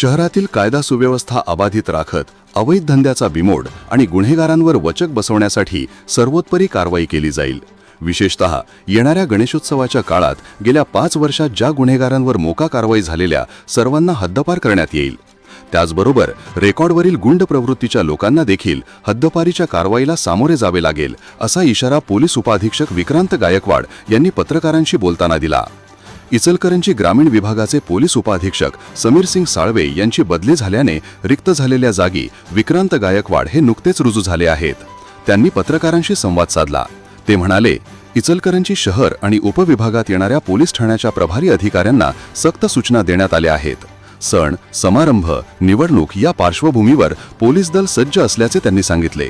शहरातील कायदा सुव्यवस्था अबाधित राखत अवैध धंद्याचा बिमोड आणि गुन्हेगारांवर वचक बसवण्यासाठी सर्वोत्परी कारवाई केली जाईल. विशेषतः येणाऱ्या गणेशोत्सवाच्या काळात गेल्या पाच वर्षात ज्या गुन्हेगारांवर मोका कारवाई झालेल्या सर्वांना हद्दपार करण्यात येईल. त्याचबरोबर रेकॉर्डवरील गुंड प्रवृत्तीच्या लोकांना देखील हद्दपारीच्या कारवाईला सामोरे जावे लागेल असा इशारा पोलीस उपाधीक्षक विक्रांत गायकवाड यांनी पत्रकारांशी बोलताना दिला. इचलकरंजी ग्रामीण विभागाचे पोलीस उपाधीक्षक समीर सिंग साळवे यांची बदली झाल्याने रिक्त झालेल्या जागी विक्रांत गायकवाड हे नुकतेच रुजू झाले आहेत. त्यांनी पत्रकारांशी संवाद साधला. ते म्हणाले इचलकरंजी शहर आणि उपविभागात येणाऱ्या पोलीस ठाण्याच्या प्रभारी अधिकाऱ्यांना सक्त सूचना देण्यात आल्या आहेत. सण समारंभ निवडणूक या पार्श्वभूमीवर पोलीस दल सज्ज असल्याचे त्यांनी सांगितले.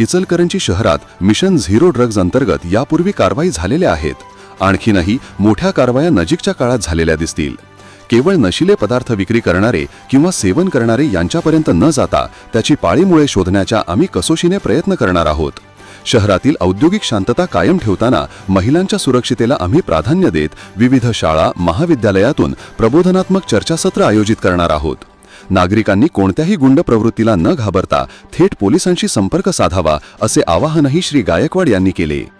इचलकरंजी शहरात मिशन झिरो ड्रग्ज अंतर्गत यापूर्वी कारवाई झालेल्या आहेत. आणखीनही मोठ्या कारवाया नजीकच्या काळात झालेल्या दिसतील. केवळ नशिले पदार्थ विक्री करणारे किंवा सेवन करणारे यांच्यापर्यंत न जाता त्याची पाळीमुळे शोधण्याच्या आम्ही कसोशीने प्रयत्न करणार आहोत. शहरातील औद्योगिक शांतता कायम ठेवताना महिलांच्या सुरक्षितेला आम्ही प्राधान्य देत विविध शाळा महाविद्यालयातून प्रबोधनात्मक चर्चासत्र आयोजित करणार आहोत. नागरिकांनी कोणत्याही गुंड प्रवृत्तीला न घाबरता थेट पोलिसांशी संपर्क साधावा असे आवाहनही श्री गायकवाड यांनी केले.